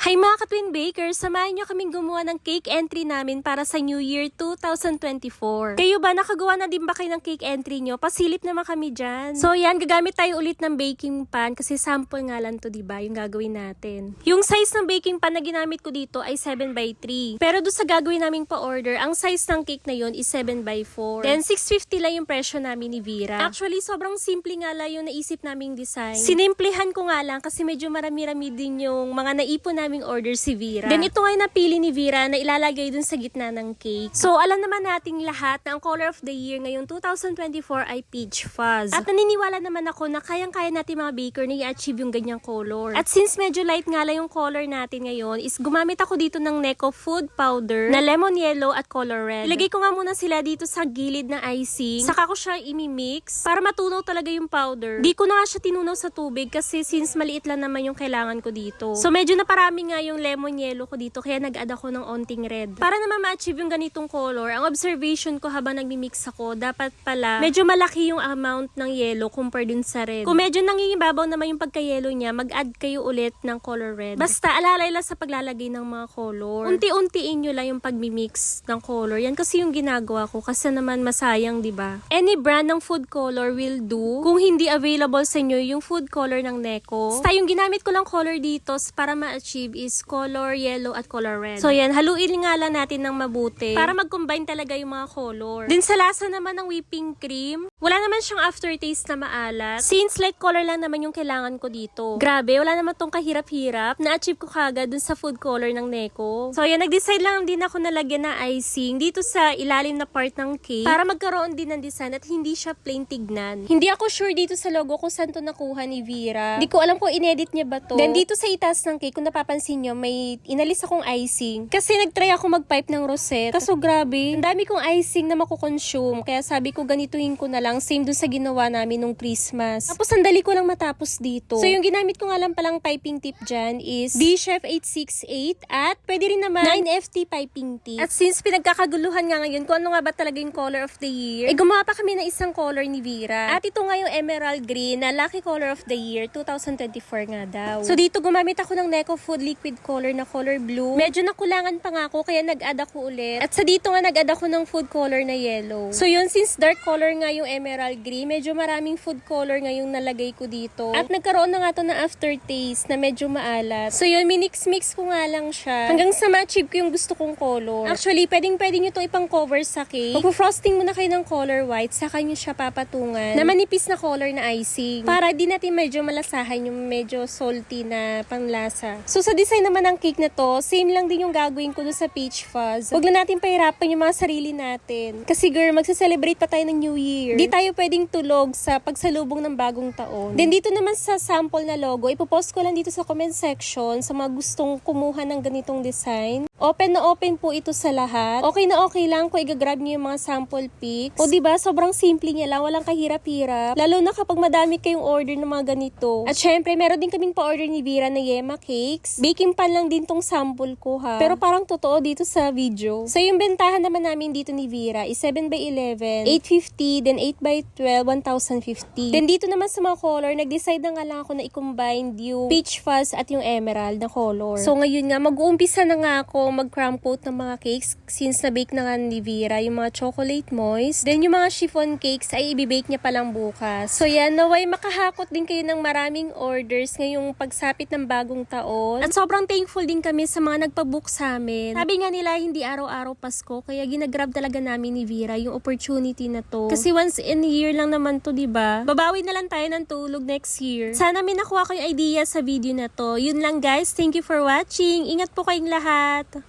Hi mga ka-twin bakers, samahan nyo kaming gumawa ng cake entry namin para sa New Year 2024. Kayo ba, nakagawa na din ba kayo ng cake entry nyo? Pasilip naman kami dyan. So yan, gagamit tayo ulit ng baking pan kasi sample nga lang to, di ba Yung gagawin natin. Yung size ng baking pan na ginamit ko dito ay 7x3. Pero doon sa gagawin naming pa-order, ang size ng cake na yon is 7x4. Then 650 lang yung presyo namin ni Vera. Actually, sobrang simple nga lang yung naisip naming design. Sinimplihan ko nga lang kasi medyo marami-rami din yung mga naipon naming order si Vera. Then ito yung napili ni Vera na ilalagay dun sa gitna ng cake. So alam naman nating lahat na ang color of the year ngayong 2024 ay peach fuzz. At naniniwala naman ako na kayang-kaya natin mga baker na i-achieve yung ganyang color. At since medyo light nga lang yung color natin ngayon, is gumamit ako dito ng Neko food powder na lemon yellow at color red. Ilagay ko nga muna sila dito sa gilid ng icing. Saka ko siya imimix para matunaw talaga yung powder. Di ko na nga siya tinunaw sa tubig kasi since maliit lang naman yung kailangan ko dito. So medyo naparami nga yung lemon yellow ko dito kaya nag-add ako ng onting red. Para naman ma-achieve yung ganitong color, ang observation ko habang nagmi-mix ako, dapat pala medyo malaki yung amount ng yellow compared dun sa red. Kung medyo nangingibabaw naman yung pagka-yellow niya, mag-add kayo ulit ng color red. Basta alalay lang sa paglalagay ng mga color. Unti-untiin nyo lang yung pagmi-mix ng color. Yan kasi yung ginagawa ko kasi naman masayang, di ba? Any brand ng food color will do. Kung hindi available sa inyo yung food color ng Neko, basta yung ginamit ko lang color dito para ma-achieve is color yellow at color red. So yan, haluin nga lang natin ng mabuti para mag-combine talaga yung mga color. Din sa lasa naman ng whipping cream, wala naman siyang aftertaste na maalat. Since light color lang naman yung kailangan ko dito. Grabe, wala naman tong kahirap-hirap. Na-achieve ko kagad dun sa food color ng Neko. So yan, nag-decide lang din ako na lagyan na icing dito sa ilalim na part ng cake para magkaroon din ng design at hindi siya plain tignan. Hindi ako sure dito sa logo kung saan to nakuha ni Vera. Hindi ko alam kung inedit niya ba to. Then dito sa itaas ng cake, kung napapansin nyo, may inalis akong icing. Kasi nagtry ako mag-pipe ng rosette. Kaso grabe, ang dami kong icing na makukonsume. Kaya sabi ko ganituhin ko na lang, same dun sa ginawa namin nung Christmas. Tapos sandali ko lang matapos dito. So yung ginamit ko nga lang palang piping tip dyan is D-Chef 868 at pwede rin naman 9FT piping tip. At since pinagkakaguluhan nga ngayon kung ano nga ba talaga yung color of the year, eh gumawa pa kami ng isang color ni Vera. At ito nga yung emerald green na lucky color of the year 2024 nga daw. So dito gumamit ako ng Neko Food Liquid Color na color blue. Medyo nakulangan pa nga ako kaya nag-add ako ulit. At sa dito nga nag-add ako ng food color na yellow. So yun, since dark color nga yung emerald green, medyo maraming food color nga yung nalagay ko dito. At nagkaroon na nga to ng aftertaste na medyo maalat. So yun, minix-mix ko nga lang siya hanggang sa ma-achieve ko yung gusto kong color. Actually, pwedeng pwede nyo to ipang cover sa cake. Magpo-frosting muna kayo ng color white, saka nyo siya papatungan na manipis na color na icing. Para di natin medyo malasahan yung medyo salty na panglasa. So sa design naman ng cake na to, same lang din yung gagawin ko sa peach fuzz. Huwag na natin pahirapan yung mga sarili natin. Kasi girl, magsa-celebrate pa tayo ng New Year. Di tayo pwedeng tulog sa pagsalubong ng bagong taon. Then dito naman sa sample na logo, ipopost ko lang dito sa comment section sa mga gustong kumuha ng ganitong design. Open na open po ito sa lahat. Okay na okay lang kung i-grab niyo yung mga sample pics. O ba sobrang simple niya lang, walang kahirap-hirap. Lalo na kapag madami kayong order ng mga ganito. At syempre, meron din kaming pa-order ni Vera na Yema Cakes. Baking pan lang din tong sample ko ha. Pero parang totoo dito sa video. So yung bentahan naman namin dito ni Vera is 7x11, 850, then 8x12, 1050. Then dito naman sa mga color, nag-decide na nga lang ako na i-combine yung peach fuzz at yung emerald na color. So ngayon nga, mag-uumpisa na nga ako mag-crumb coat ng mga cakes since na-bake na nga ni Vera yung mga chocolate moist. Then yung mga chiffon cakes ay ibibake niya palang bukas. So yan, naway makahakot din kayo ng maraming orders ngayong pagsapit ng bagong taon. At sobrang thankful din kami sa mga nagpabook sa amin. Sabi nga nila, hindi araw-araw Pasko, kaya ginagrab talaga namin ni Vera yung opportunity na to. Kasi once in a year lang naman to, di ba? Babawi na lang tayo ng tulog next year. Sana may nakuha ko idea sa video na to. Yun lang guys, thank you for watching. Ingat po kayong lahat.